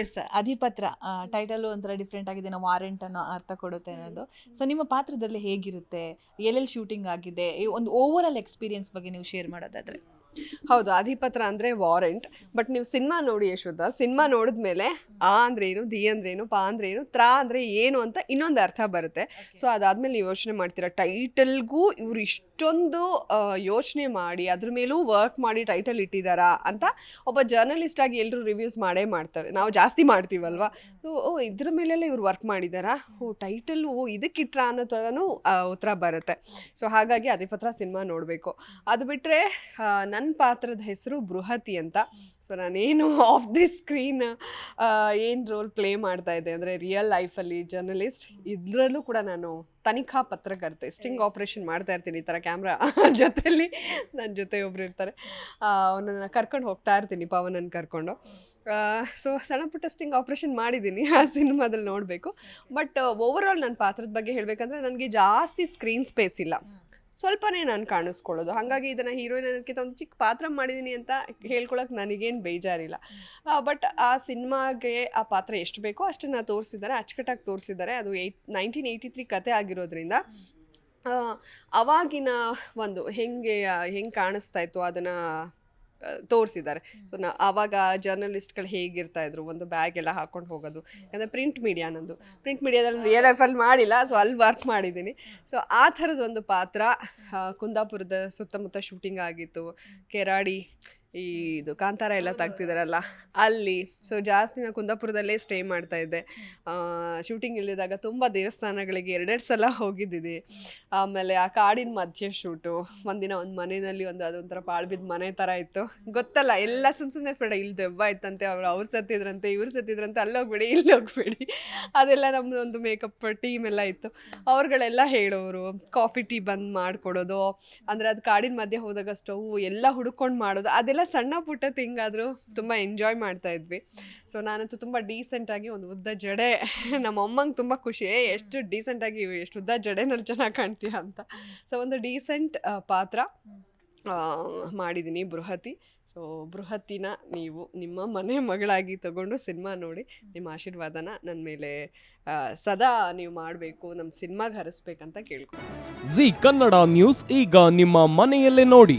S ಅಧಿಪತ್ರ title ಒಂಥರ different ಆಗಿದೆ ನಾವು ವಾರೆಂಟ್ ಅನ್ನೋ ಅರ್ಥ ಕೊಡುತ್ತೆ ಅನ್ನೋದು. ಸೊ ನಿಮ್ಮ ಪಾತ್ರದಲ್ಲಿ ಹೇಗಿರುತ್ತೆ? ಎಲ್ಲೆಲ್ಲಿ ಶೂಟಿಂಗ್ ಆಗಿದೆ? ಒಂದು ಓವರ್ ಆಲ್ ಎಕ್ಸ್ಪೀರಿಯನ್ಸ್ ಬಗ್ಗೆ ನೀವು ಶೇರ್ ಮಾಡೋದಾದ್ರೆ. ಹೌದು ಅಧಿಪತ್ರ ಅಂದರೆ ವಾರೆಂಟ್. ಬಟ್ ನೀವು ಸಿನಿಮಾ ನೋಡಿ ಯಶೋಧ ಸಿನಿಮಾ ನೋಡಿದ್ಮೇಲೆ ಆ ಅಂದ್ರೇನು ಏನು ದಿ ಅಂದ್ರೆ ಏನು ಪಾ ಅಂದ್ರೇನು ಏನು ತ್ರಾ ಅಂದ್ರೆ ಏನು ಅಂತ ಇನ್ನೊಂದು ಅರ್ಥ ಬರುತ್ತೆ. ಸೊ ಅದಾದ್ಮೇಲೆ ನೀವು ಯೋಚನೆ ಮಾಡ್ತೀರಾ? ಟೈಟಲ್ಗೂ ಇವ್ರು ಇಷ್ಟೊಂದು ಯೋಚನೆ ಮಾಡಿ ಅದ್ರ ಮೇಲೂ ವರ್ಕ್ ಮಾಡಿ ಟೈಟಲ್ ಇಟ್ಟಿದ್ದಾರಾ ಅಂತ ಒಬ್ಬ ಜರ್ನಲಿಸ್ಟ್ ಆಗಿ ಎಲ್ಲರೂ ರಿವ್ಯೂಸ್ ಮಾಡೇ ಮಾಡ್ತಾರೆ. ನಾವು ಜಾಸ್ತಿ ಮಾಡ್ತೀವಲ್ವಾ? ಸೊ ಓ ಇದ್ರ ಮೇಲೆಲ್ಲ ಇವ್ರು ವರ್ಕ್ ಮಾಡಿದಾರಾ? ಓ ಟೈಟಲ್ ಓ ಇದಕ್ಕಿಟ್ರ ಅನ್ನೋ ಥರನೂ ಉತ್ತರ ಬರುತ್ತೆ. ಸೊ ಹಾಗಾಗಿ ಅಧಿಪತ್ರ ಸಿನಿಮಾ ನೋಡಬೇಕು. ಅದು ಬಿಟ್ಟರೆ ನನ್ನ ಪಾತ್ರದ ಹೆಸರು ಬೃಹತಿ ಅಂತ. ಸೊ ನಾನೇನು ಆಫ್ ದಿ ಸ್ಕ್ರೀನ್ ಏನು ರೋಲ್ ಪ್ಲೇ ಮಾಡ್ತಾ ಇದ್ದೆ ಅಂದರೆ ರಿಯಲ್ ಲೈಫಲ್ಲಿ ಜರ್ನಲಿಸ್ಟ್ ಇದರಲ್ಲೂ ಕೂಡ ನಾನು ತನಿಖಾ ಪತ್ರಕರ್ತೆ ಸ್ಟಿಂಗ್ ಆಪ್ರೇಷನ್ ಮಾಡ್ತಾ ಇರ್ತೀನಿ ಈ ಥರ ಕ್ಯಾಮ್ರಾ ಜೊತೆಯಲ್ಲಿ ನನ್ನ ಜೊತೆ ಒಬ್ರು ಇರ್ತಾರೆ. ಅವನನ್ನು ಕರ್ಕೊಂಡು ಹೋಗ್ತಾ ಇರ್ತೀನಿ ಪವನನ್ನು ಕರ್ಕೊಂಡು. ಸೊ ಸಣ್ಣ ಪುಟ್ಟ ಸ್ಟಿಂಗ್ ಆಪ್ರೇಷನ್ ಮಾಡಿದ್ದೀನಿ ಆ ಸಿನಿಮಾದಲ್ಲಿ ನೋಡಬೇಕು. ಬಟ್ ಓವರ್ ಆಲ್ ನನ್ನ ಪಾತ್ರದ ಬಗ್ಗೆ ಹೇಳಬೇಕಂದ್ರೆ ನನಗೆ ಜಾಸ್ತಿ ಸ್ಕ್ರೀನ್ ಸ್ಪೇಸ್ ಇಲ್ಲ. ಸ್ವಲ್ಪನೇ ನಾನು ಕಾಣಿಸ್ಕೊಳ್ಳೋದು. ಹಾಗಾಗಿ ಇದನ್ನು ಹೀರೋಯಿನ್ ಅನ್ನೋದಕ್ಕಿಂತ ಒಂದು ಚಿಕ್ಕ ಪಾತ್ರ ಮಾಡಿದ್ದೀನಿ ಅಂತ ಹೇಳ್ಕೊಳಕ್ಕೆ ನನಗೇನು ಬೇಜಾರಿಲ್ಲ. ಬಟ್ ಆ ಸಿನಿಮಾಗೆ ಆ ಪಾತ್ರ ಎಷ್ಟು ಬೇಕೋ ಅಷ್ಟನ್ನು ತೋರಿಸಿದ್ದಾರೆ. ಅಚ್ಚುಕಟ್ಟಾಗಿ ತೋರಿಸಿದ್ದಾರೆ. ಅದು ಏಯ್ಟ್ ನೈನ್ಟೀನ್ ಏಯ್ಟಿ ತ್ರೀ ಕತೆ ಆಗಿರೋದ್ರಿಂದ. ಅವಾಗಿನ ಒಂದು ಹೆಂಗೆ ಹೆಂಗೆ ಕಾಣಿಸ್ತಾ ಇತ್ತು ಅದನ್ನು ತೋರಿಸಿದ್ದಾರೆ. ಸೊ ನಾ ಆವಾಗ ಜರ್ನಲಿಸ್ಟ್ಗಳು ಹೇಗಿರ್ತಾ ಇದ್ರು ಒಂದು ಬ್ಯಾಗ್ ಎಲ್ಲ ಹಾಕೊಂಡು ಹೋಗೋದು. ಯಾಕಂದರೆ ಪ್ರಿಂಟ್ ಮೀಡಿಯಾ ನಂದು. ಪ್ರಿಂಟ್ ಮೀಡಿಯಾದಲ್ಲಿ ರಿಯಲ್ ಲೈಫಲ್ಲಿ ಮಾಡಿಲ್ಲ ಸೊ ಅಲ್ಲಿ ವರ್ಕ್ ಮಾಡಿದ್ದೀನಿ. ಸೊ ಆ ಥರದ ಒಂದು ಪಾತ್ರ ಕುಂದಾಪುರದ ಸುತ್ತಮುತ್ತ ಶೂಟಿಂಗ್ ಆಗಿತ್ತು. ಕೆರಾಡಿ ಈ ಇದು ಕಾಂತಾರ ಎಲ್ಲ ತೆಗ್ತಿದಾರಲ್ಲ ಅಲ್ಲಿ ಸೊ ಜಾಸ್ತಿ ನಾನು ಕುಂದಾಪುರದಲ್ಲೇ ಸ್ಟೇ ಮಾಡ್ತಾ ಇದ್ದೆ. ಶೂಟಿಂಗ್ ಇಲ್ಲಿದ್ದಾಗ ತುಂಬ ದೇವಸ್ಥಾನಗಳಿಗೆ ಎರಡೆರಡು ಸಲ ಹೋಗಿದ್ದೀನಿ ಆಮೇಲೆ ಆ ಕಾಡಿನ ಮಧ್ಯೆ ಶೂಟು ಒಂದಿನ ಒಂದು ಮನೆಯಲ್ಲಿ ಒಂದು ಅದೊಂಥರ ಪಾಳ್ಬಿದ್ದ ಮನೆ ಥರ ಇತ್ತು. ಗೊತ್ತಲ್ಲ ಎಲ್ಲ ಸುಮ್ಮ ಸುಮ್ಮನೆ ಸ್ಪೇಡ ಇಲ್ಲಿ ದೆವ್ವ ಇತ್ತಂತೆ ಅವ್ರು ಅವ್ರು ಸತ್ತಿದ್ರಂತೆ ಇವ್ರು ಸತ್ತಿದ್ರಂತೆ ಅಲ್ಲಿ ಹೋಗ್ಬೇಡಿ ಇಲ್ಲಿ ಹೋಗ್ಬೇಡಿ. ಅದೆಲ್ಲ ನಮ್ಮದು ಒಂದು ಮೇಕಪ್ ಟೀಮ್ ಎಲ್ಲ ಇತ್ತು. ಅವ್ರುಗಳೆಲ್ಲ ಹೇಳೋರು ಕಾಫಿ ಟೀ ಬಂದು ಮಾಡಿಕೊಡೋದು ಅಂದರೆ ಅದು ಕಾಡಿನ ಮಧ್ಯೆ ಹೋದಾಗ ಸ್ಟವ್ ಎಲ್ಲ ಹುಡುಕೊಂಡು ಮಾಡೋದು ಅದೆಲ್ಲ ಸಣ್ಣ ಪುಟ್ಟ ಥಿಂಗ್ ಆದರೂ ತುಂಬ ಎಂಜಾಯ್ ಮಾಡ್ತಾ ಇದ್ವಿ. ಸೊ ನಾನಂತೂ ತುಂಬ ಡೀಸೆಂಟಾಗಿ ಒಂದು ಉದ್ದ ಜಡೆ ನಮ್ಮ ಅಮ್ಮಂಗೆ ತುಂಬ ಖುಷಿ. "ಏ, ಎಷ್ಟು ಡೀಸೆಂಟಾಗಿ ಎಷ್ಟು ಉದ್ದ ಜಡೆನಲ್ಲಿ ಚೆನ್ನಾಗಿ ಕಾಣ್ತೀಯ ಅಂತ. ಸೊ ಒಂದು ಡೀಸೆಂಟ್ ಪಾತ್ರ ಮಾಡಿದ್ದೀನಿ ಬೃಹತಿ. ಸೊ ಬೃಹತ್ತಿನ ನೀವು ನಿಮ್ಮ ಮನೆ ಮಗಳಾಗಿ ತಗೊಂಡು ಸಿನಿಮಾ ನೋಡಿ ನಿಮ್ಮ ಆಶೀರ್ವಾದನ ನನ್ನ ಮೇಲೆ ಸದಾ ನೀವು ಮಾಡಬೇಕು ನಮ್ಮ ಸಿನಿಮಾಗೆ ಹರಿಸ್ಬೇಕಂತ ಕೇಳ್ಕೊ ಜಿ ಕನ್ನಡ ನ್ಯೂಸ್ ಈಗ ನಿಮ್ಮ ಮನೆಯಲ್ಲೇ ನೋಡಿ.